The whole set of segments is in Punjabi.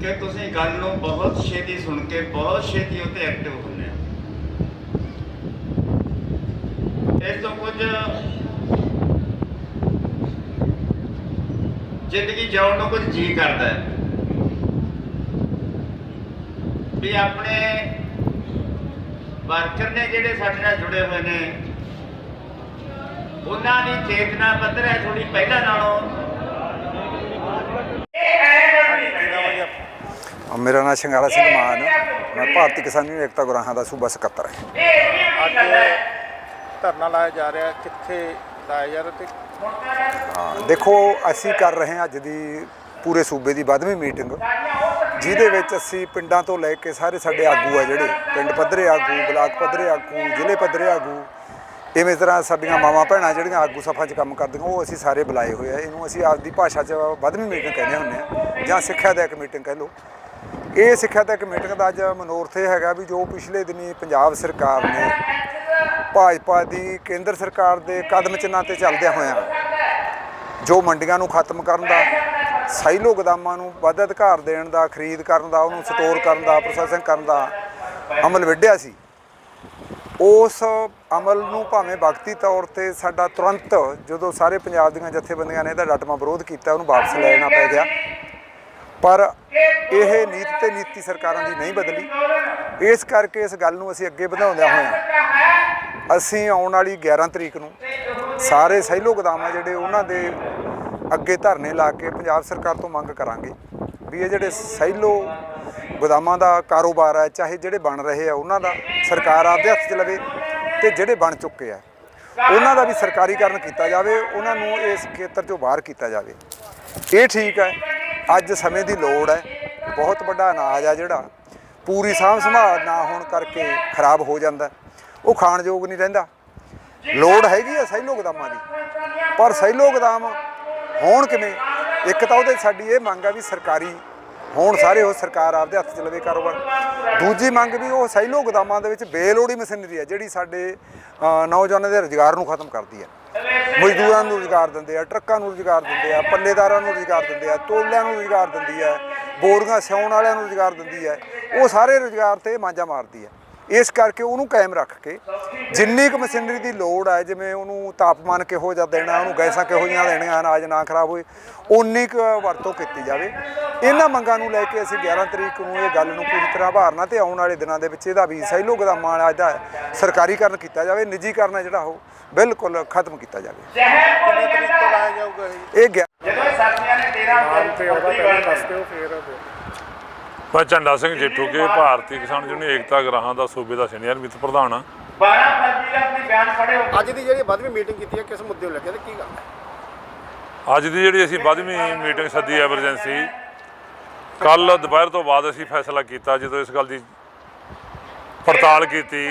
ਕਿ ਤੁਸੀਂ ਗੱਲ ਨੂੰ ਬਹੁਤ ਛੇਤੀ ਸੁਣ ਕੇ ਬਹੁਤ ਛੇਤੀ ਉੱਤੇ ਐਕਟਿਵ ਹੁੰਦੇ ਆ। ਇਸ ਤੋਂ ਕੁਝ ਜ਼ਿੰਦਗੀ ਜਿਉਣ ਨੂੰ ਕੁਝ ਜੀ ਕਰਦਾ ਹੈ ਵੀ ਆਪਣੇ ਵਰਕਰ ਨੇ ਜਿਹੜੇ ਸਾਡੇ ਨਾਲ ਜੁੜੇ ਹੋਏ ਨੇ ਉਹਨਾਂ ਦੀ ਚੇਤਨਾ ਪੱਧਰ ਹੈ ਥੋੜੀ ਪਹਿਲਾਂ ਨਾਲੋਂ। ਮੇਰਾ ਨਾਮ ਸ਼ਿੰਗਾਰਾ ਸਿੰਘ ਮਾਨ। ਮੈਂ ਭਾਰਤੀ ਕਿਸਾਨ ਯੂਨੀਅਨ ਏਕਤਾ ਗੁਰਾਹਾਂ ਦਾ ਸੂਬਾ ਸਕੱਤਰ ਹਾਂ। ਅੱਜ ਧਰਨਾ ਲਾਇਆ ਜਾ ਰਿਹਾ ਕਿੱਥੇ ਲਾਇਆ ਜਾ ਰਿਹਾ ਤੇ ਹਾਂ, ਦੇਖੋ ਅਸੀਂ ਕਰ ਰਹੇ ਹਾਂ ਅੱਜ ਦੀ ਪੂਰੇ ਸੂਬੇ ਦੀ 12ਵੀਂ ਮੀਟਿੰਗ ਜਿਹਦੇ ਵਿੱਚ ਅਸੀਂ ਪਿੰਡਾਂ ਤੋਂ ਲੈ ਕੇ ਸਾਰੇ ਸਾਡੇ ਆਗੂ ਆ ਜਿਹੜੇ ਪਿੰਡ ਪੱਧਰੇ ਆਗੂ ਬਲਾਕ ਪੱਧਰੇ ਆਗੂ ਜ਼ਿਲ੍ਹੇ ਪੱਧਰੇ ਆਗੂ ਇਵੇਂ ਤਰ੍ਹਾਂ ਸਾਡੀਆਂ ਮਾਵਾਂ ਭੈਣਾਂ ਜਿਹੜੀਆਂ ਆਗੂ ਸਫਾ 'ਚ ਕੰਮ ਕਰਦੀਆਂ, ਉਹ ਅਸੀਂ ਸਾਰੇ ਬੁਲਾਏ ਹੋਏ ਆ। ਇਹਨੂੰ ਅਸੀਂ ਆਪਦੀ ਭਾਸ਼ਾ 'ਚ 12ਵੀਂ ਮੀਟਿੰਗ ਕਹਿੰਦੇ ਹੁੰਦੇ ਆ, ਜਾਂ ਸਿੱਖਿਆ ਦਾ ਇੱਕ ਮੀਟਿੰਗ ਕਹਿ ਲਓ। ਇਹ ਸਿੱਖਿਆ ਦਾ ਇੱਕ ਮੀਟਿੰਗ ਦਾ ਅੱਜ ਮਨੋਰਥ ਇਹ ਹੈਗਾ ਵੀ ਜੋ ਪਿਛਲੇ ਦਿਨੀ ਪੰਜਾਬ ਸਰਕਾਰ ਨੇ ਭਾਜਪਾ ਦੀ ਕੇਂਦਰ ਸਰਕਾਰ ਦੇ ਕਦਮ ਚਿੰਨਾਂ ਤੇ ਚੱਲਦਿਆਂ ਹੋਇਆਂ ਜੋ ਮੰਡੀਆਂ ਨੂੰ ਖਤਮ ਕਰਨ ਦਾ, ਸਾਈਲੋ ਗੋਦਾਮਾਂ ਨੂੰ ਵੱਧ ਅਧਿਕਾਰ ਦੇਣ ਦਾ, ਖਰੀਦ ਕਰਨ ਦਾ, ਉਹਨੂੰ ਸਟੋਰ ਕਰਨ ਦਾ, ਪ੍ਰੋਸੈਸਿੰਗ ਕਰਨ ਦਾ ਅਮਲ ਵਿੱਢਿਆ ਸੀ ਉਸ ਅਮਲ ਨੂੰ ਭਾਵੇਂ ਵਕਤੀ ਤੌਰ ਤੇ ਸਾਡਾ ਤੁਰੰਤ ਜਦੋਂ ਸਾਰੇ ਪੰਜਾਬ ਦੀਆਂ ਜਥੇਬੰਦੀਆਂ ਨੇ ਇਹਦਾ ਡਟਮਾ ਵਿਰੋਧ ਕੀਤਾ, ਉਹਨੂੰ ਵਾਪਸ ਲੈ ਲੈਣਾ ਪੈ ਗਿਆ। ਪਰ ਇਹ ਨੀਤ ਤੇ ਨੀਤੀ ਸਰਕਾਰਾਂ ਦੀ ਨਹੀਂ ਬਦਲੀ। ਇਸ ਕਰਕੇ ਇਸ ਗੱਲ ਨੂੰ ਅਸੀਂ ਅੱਗੇ ਵਧਾਉਂਦਿਆਂ ਹੋਇਆਂ ਅਸੀਂ ਆਉਣ ਵਾਲੀ 11 ਤਰੀਕ ਨੂੰ ਸਾਰੇ ਸਹਿਲੋ ਗੋਦਾਮ ਆ ਜਿਹੜੇ ਉਹਨਾਂ ਦੇ ਅੱਗੇ ਧਰਨੇ ਲਾ ਕੇ ਪੰਜਾਬ ਸਰਕਾਰ ਤੋਂ ਮੰਗ ਕਰਾਂਗੇ ਵੀ ਇਹ ਜਿਹੜੇ ਸਹਿਲੋ ਗੋਦਾਮਾਂ ਦਾ ਕਾਰੋਬਾਰ ਹੈ, ਚਾਹੇ ਜਿਹੜੇ ਬਣ ਰਹੇ ਆ, ਉਹਨਾਂ ਦਾ ਸਰਕਾਰ ਆਪਦੇ ਹੱਥ 'ਚ ਲਵੇ ਤੇ ਜਿਹੜੇ ਬਣ ਚੁੱਕੇ ਆ, ਉਹਨਾਂ ਦਾ ਵੀ ਸਰਕਾਰੀਕਰਨ ਕੀਤਾ ਜਾਵੇ, ਉਹਨਾਂ ਨੂੰ ਇਸ ਖੇਤਰ 'ਚੋਂ ਬਾਹਰ ਕੀਤਾ ਜਾਵੇ। ਇਹ ਠੀਕ ਹੈ, ਅੱਜ ਸਮੇਂ ਦੀ ਲੋੜ ਹੈ, ਬਹੁਤ ਵੱਡਾ ਅਨਾਜ ਆ ਜਿਹੜਾ, ਪੂਰੀ ਸਾਂਭ ਸੰਭਾਲ ਨਾ ਹੋਣ ਕਰਕੇ ਖਰਾਬ ਹੋ ਜਾਂਦਾ, ਉਹ ਖਾਣ ਯੋਗ ਨਹੀਂ ਰਹਿੰਦਾ। ਲੋੜ ਹੈਗੀ ਆ ਸਹਿਲੋ ਗੋਦਾਮਾਂ ਦੀ, ਪਰ ਸਹਿਲੋ ਗੋਦਾਮ ਹੋਣ ਕਿਵੇਂ? ਇੱਕ ਤਾਂ ਉਹਦੇ ਸਾਡੀ ਇਹ ਮੰਗ ਆ ਵੀ ਸਰਕਾਰੀ ਹੋਣ ਸਾਰੇ ਉਹ ਸਰਕਾਰ ਆਪਦੇ ਹੱਥ 'ਚ ਲਵੇ ਕਾਰੋਬਾਰ। ਦੂਜੀ ਮੰਗ ਵੀ ਉਹ ਸਹਿਲੋ ਗੋਦਾਮਾਂ ਦੇ ਵਿੱਚ ਬੇਲੋੜੀ ਮਸ਼ੀਨਰੀ ਹੈ, ਜਿਹੜੀ ਸਾਡੇ ਨੌਜਵਾਨਾਂ ਦੇ ਰੁਜ਼ਗਾਰ ਨੂੰ ਖਤਮ ਕਰਦੀ ਹੈ। ਮਜ਼ਦੂਰਾਂ ਨੂੰ ਰੁਜ਼ਗਾਰ ਦਿੰਦੇ ਆ, ਟਰੱਕਾਂ ਨੂੰ ਰੁਜ਼ਗਾਰ ਦਿੰਦੇ ਆ, ਪੱਲੇਦਾਰਾਂ ਨੂੰ ਰੁਜ਼ਗਾਰ ਦਿੰਦੇ ਆ, ਤੋਲਿਆਂ ਨੂੰ ਰੁਜ਼ਗਾਰ ਦਿੰਦੀ ਹੈ, ਬੋਰੀਆਂ ਸਿਉਣ ਵਾਲਿਆਂ ਨੂੰ ਰੁਜ਼ਗਾਰ ਦਿੰਦੀ ਹੈ। ਉਹ ਸਾਰੇ ਰੁਜ਼ਗਾਰ ਤੇ ਮਾਂਜਾ ਮਾਰਦੀ ਹੈ। ਇਸ ਕਰਕੇ ਉਹਨੂੰ ਕਾਇਮ ਰੱਖ ਕੇ ਜਿੰਨੀ ਕੁ ਮਸ਼ੀਨਰੀ ਦੀ ਲੋੜ ਹੈ ਜਿਵੇਂ ਉਹਨੂੰ ਤਾਪਮਾਨ ਕਿਹੋ ਜਿਹਾ ਦੇਣਾ ਉਹਨੂੰ ਗੈਸਾਂ ਕਿਹੋ ਜਿਹੀਆਂ ਦੇਣੀਆਂ ਅਨਾਜ ਨਾ ਖਰਾਬ ਹੋਏ ਉਨੀ ਕੁ ਵਰਤੋਂ ਕੀਤੀ ਜਾਵੇ। ਇਹਨਾਂ ਮੰਗਾਂ ਨੂੰ ਲੈ ਕੇ ਅਸੀਂ 11 ਤਰੀਕ ਨੂੰ ਇਹ ਗੱਲ ਨੂੰ ਪੂਰੀ ਤਰ੍ਹਾਂ ਭਾਰਨਾ ਤੇ ਆਉਣ ਵਾਲੇ ਦਿਨਾਂ ਦੇ ਵਿੱਚ ਇਹਦਾ ਵੀ ਸਹਿਲੋ ਗੋਦਾਮਾਂ ਵਾਲਾ ਇਹਦਾ ਸਰਕਾਰੀਕਰਨ ਕੀਤਾ ਜਾਵੇ ਨਿੱਜੀਕਰਨ ਹੈ ਜਿਹੜਾ ਉਹ ਬਿਲਕੁਲ ਖਤਮ ਕੀਤਾ ਜਾਵੇ। ਇਹ? ਜਦੋਂ ਸਾਥੀਆਂ ਨੇ 13 ਤੇ ਉਹਦਾ ਪਹਿਲਾਂ ਦੱਸ ਦਿਓ ਫੇਰ ਮੈਂ ਝੰਡਾ ਸਿੰਘ ਜੇਠੂ ਕੇ ਭਾਰਤੀ ਕਿਸਾਨ ਯੂਨੀਅਨ ਏਕਤਾ ਗ੍ਰਾਹਾਂ ਦਾ ਸੂਬੇ ਦਾ ਸੀਨੀਅਰ ਮਿੱਤ ਪ੍ਰਧਾਨ ਆ 12 ਫਰਵਰੀ ਦਾ ਆਪਣੀ ਬਿਆਨ ਖੜੇ ਹੋ। ਅੱਜ ਦੀ ਜਿਹੜੀ 12ਵੀਂ ਮੀਟਿੰਗ ਕੀਤੀ ਹੈ ਕਿਸ ਮੁੱਦੇ ਨੂੰ ਲੈ ਕੇ ਤੇ ਕੀ ਗੱਲ ਅੱਜ ਦੀ ਜਿਹੜੀ ਅਸੀਂ 12ਵੀਂ ਮੀਟਿੰਗ ਸੱਦੀ ਐਮਰਜੈਂਸੀ ਕੱਲ ਦੁਪਹਿਰ ਤੋਂ ਬਾਅਦ ਅਸੀਂ ਫੈਸਲਾ ਕੀਤਾ ਜਦੋਂ ਇਸ ਗੱਲ ਦੀ ਪੜਤਾਲ ਕੀਤੀ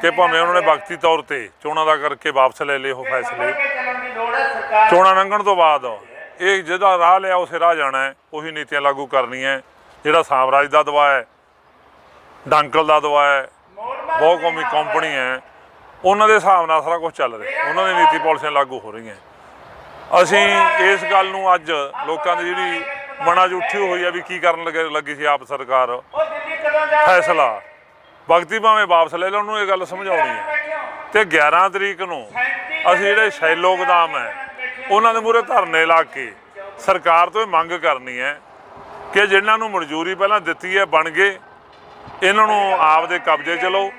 ਕਿ ਭਾਵੇਂ ਉਹਨਾਂ ਨੇ ਵਕਤੀ ਤੌਰ ਤੇ ਚੋਣਾਂ ਦਾ ਕਰਕੇ ਵਾਪਸ ਲੈ ਲਏ ਉਹ ਫੈਸਲੇ ਚੋਣਾਂ ਲੰਘਣ ਤੋਂ ਬਾਅਦ ਇਹ ਜਿਹਦਾ ਰਾਹ ਲਿਆ ਉਸੇ ਰਾਹ ਜਾਣਾ ਹੈ ਉਹੀ ਨੀਤੀਆਂ ਲਾਗੂ ਕਰਨੀਆਂ ਜਿਹੜਾ ਸਾਮਰਾਜ ਦਾ ਦਵਾ ਹੈ, ਡੰਕਲ ਦਾ ਦਵਾ ਹੈ, ਬਹੁਤ ਕੌਮੀ ਕੰਪਨੀ ਹੈ। ਉਹਨਾਂ ਦੇ ਹਿਸਾਬ ਨਾਲ ਸਾਰਾ ਕੁਝ ਚੱਲ ਰਿਹਾ। ਉਹਨਾਂ ਦੀ ਨੀਤੀ ਪਾਲਿਸੀਆਂ ਲਾਗੂ ਹੋ ਰਹੀਆਂ। ਅਸੀਂ ਇਸ ਗੱਲ ਨੂੰ ਅੱਜ ਲੋਕਾਂ ਦੀ ਜਿਹੜੀ ਮਨਾਂ 'ਚ ਉੱਠੀ ਹੋਈ ਹੈ ਵੀ ਕੀ ਕਰਨ ਲੱਗੇ ਲੱਗੀ ਸੀ ਆਪ ਸਰਕਾਰ। ਫੈਸਲਾ। ਵਕਤੀ ਭਾਵੇਂ ਵਾਪਸ ਲੈ ਲਓ, ਉਹਨੂੰ ਇਹ ਗੱਲ ਸਮਝਾਉਣੀ ਹੈ। ਤੇ 11 ਤਰੀਕ ਨੂੰ ਅਸੀਂ ਜਿਹੜੇ ਸ਼ੈਲੋ ਗੋਦਾਮ ਹੈ, ਉਹਨਾਂ ਦੇ ਮੂਹਰੇ ਧਰਨੇ ਲਾ ਕੇ ਸਰਕਾਰ ਤੋਂ ਇਹ ਮੰਗ ਕਰਨੀ ਹੈ ਕਿ ਜਿਨ੍ਹਾਂ ਨੂੰ ਮਨਜ਼ੂਰੀ ਪਹਿਲਾਂ ਦਿੱਤੀ ਹੈ ਬਣ ਗਏ ਇਹਨਾਂ ਨੂੰ ਆਪ ਦੇ ਕਬਜ਼ੇ ਚ ਲਓ।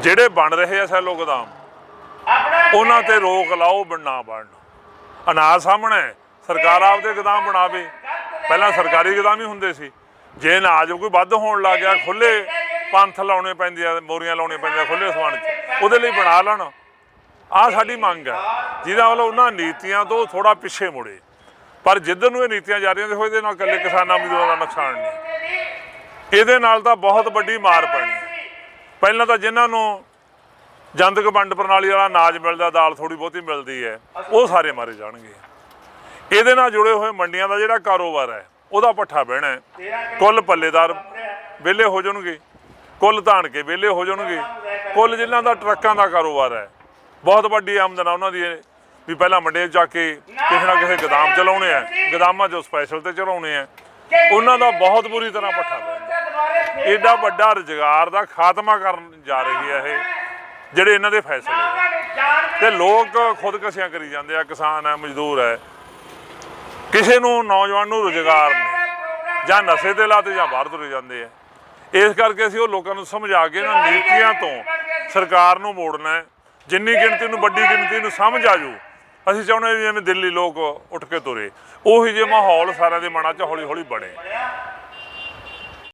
ਜਿਹੜੇ ਬਣ ਰਹੇ ਆ ਸ਼ੈਲੋ ਗੋਦਾਮ ਉਹਨਾਂ ਤੇ ਰੋਕ ਲਾਓ ਬਣਨਾ। ਬਣ ਅਨਾਜ ਸਾਹਮਣੇ ਹੈ, ਸਰਕਾਰ ਆਪਦੇ ਗੋਦਾਮ ਬਣਾਵੇ। ਪਹਿਲਾਂ ਸਰਕਾਰੀ ਗੋਦਾਮ ਹੀ ਹੁੰਦੇ ਸੀ। ਜੇ ਅਨਾਜ ਕੋਈ ਵੱਧ ਹੋਣ ਲੱਗ ਗਿਆ ਖੁੱਲੇ ਪੰਥ ਲਾਉਣੇ ਪੈਂਦੇ ਆ ਮੋਰੀਆਂ ਲਾਉਣੀਆਂ ਪੈਂਦੀਆਂ ਖੁੱਲੇ ਸਵਾਨ 'ਚ ਉਹਦੇ ਲਈ ਬਣਾ ਲੈਣ। ਆਹ ਸਾਡੀ ਮੰਗ ਹੈ। ਜਿਹਦਾ ਵੱਲੋਂ ਉਹਨਾਂ ਨੀਤੀਆਂ ਤੋਂ ਥੋੜਾ ਪਿੱਛੇ ਮੁੜੇ। ਪਰ ਜਿੱਧਰ ਨੂੰ ਇਹ ਨੀਤੀਆਂ ਜਾ ਰਹੀਆਂ, ਦੇਖੋ ਇਹਦੇ ਨਾਲ ਇਕੱਲੇ ਕਿਸਾਨਾਂ ਮਜ਼ਦੂਰਾਂ ਦਾ ਨੁਕਸਾਨ ਨਹੀਂ। ਇਹਦੇ ਨਾਲ ਤਾਂ ਬਹੁਤ ਵੱਡੀ ਮਾਰ ਪੈਣੀ ਹੈ। ਪਹਿਲਾਂ ਤਾਂ ਜਿਨ੍ਹਾਂ ਨੂੰ ਜਨਤਕ ਵੰਡ ਪ੍ਰਣਾਲੀ ਵਾਲਾ ਅਨਾਜ ਮਿਲਦਾ, ਦਾਲ ਥੋੜੀ ਬਹੁਤੀ ਮਿਲਦੀ ਹੈ, ਉਹ ਸਾਰੇ ਮਾਰੇ ਜਾਣਗੇ। ਇਹਦੇ ਨਾਲ ਜੁੜੇ ਹੋਏ ਮੰਡੀਆਂ ਦਾ ਜਿਹੜਾ ਕਾਰੋਬਾਰ ਹੈ, ਉਹਦਾ ਪੱਠਾ ਬਹਿਣਾ ਹੈ। ਕੁੱਲ ਪੱਲੇਦਾਰ ਵਿਹਲੇ ਹੋ ਜਾਣਗੇ, ਕੁੱਲ ਧਾਨ ਕੇ ਵਿਹਲੇ ਹੋ ਜਾਣਗੇ, ਕੁੱਲ ਜਿਨ੍ਹਾਂ ਦਾ ਟਰੱਕਾਂ ਦਾ ਕਾਰੋਬਾਰ ਹੈ, ਬਹੁਤ ਵੱਡੀ ਆਮਦਨ ਆ ਉਹਨਾਂ ਦੀ ਵੀ ਪਹਿਲਾਂ ਮੰਡੇ 'ਚ ਜਾ ਕੇ ਕਿਸੇ ਨਾ ਕਿਸੇ ਗਦਾਮ ਚਲਾਉਣੇ ਆ, ਗਦਾਮਾਂ 'ਚੋਂ ਸਪੈਸ਼ਲ ਤੇ ਚਲਾਉਣੇ ਆ। ਉਹਨਾਂ ਦਾ ਬਹੁਤ ਬੁਰੀ ਤਰ੍ਹਾਂ ਪੱਠਾ ਪੈਂਦਾ ਏਡਾ ਵੱਡਾ ਰੁਜ਼ਗਾਰ ਦਾ ਖਾਤਮਾ ਕਰਨ ਜਾ ਰਹੀ ਹੈ ਇਹ, ਜਿਹੜੇ ਇਹਨਾਂ ਦੇ ਫੈਸਲੇ ਆ। ਤੇ ਲੋਕ ਖੁਦਕਸ਼ੀਆਂ ਕਰੀ ਜਾਂਦੇ ਆ, ਕਿਸਾਨ ਹੈ ਮਜ਼ਦੂਰ ਹੈ ਕਿਸੇ ਨੂੰ, ਨੌਜਵਾਨ ਨੂੰ ਰੁਜ਼ਗਾਰ ਨਹੀਂ। ਜਾਂ ਨਸ਼ੇ ਤੇ ਲਾਤੇ ਜਾਂ ਬਾਹਰ ਤੁਰੇ ਜਾਂਦੇ ਆ। ਇਸ ਕਰਕੇ ਅਸੀਂ ਉਹ ਲੋਕਾਂ ਨੂੰ ਸਮਝਾ ਕੇ ਇਹਨਾਂ ਨੀਤੀਆਂ ਤੋਂ ਸਰਕਾਰ ਨੂੰ ਮੋੜਨਾ ਹੈ। ਜਿੰਨੀ ਗਿਣਤੀ ਨੂੰ ਵੱਡੀ ਗਿਣਤੀ ਨੂੰ ਸਮਝ ਆ ਜੂ ਅਸੀਂ ਚਾਹੁੰਦੇ ਹਾਂ ਵੀ ਜਿਵੇਂ ਦਿੱਲੀ ਲੋਕ ਉੱਠ ਕੇ ਤੁਰੇ, ਉਹੀ ਜੇ ਮਾਹੌਲ ਸਾਰਿਆਂ ਦੇ ਮਨਾਂ 'ਚ ਹੌਲੀ ਹੌਲੀ ਬਣੇ।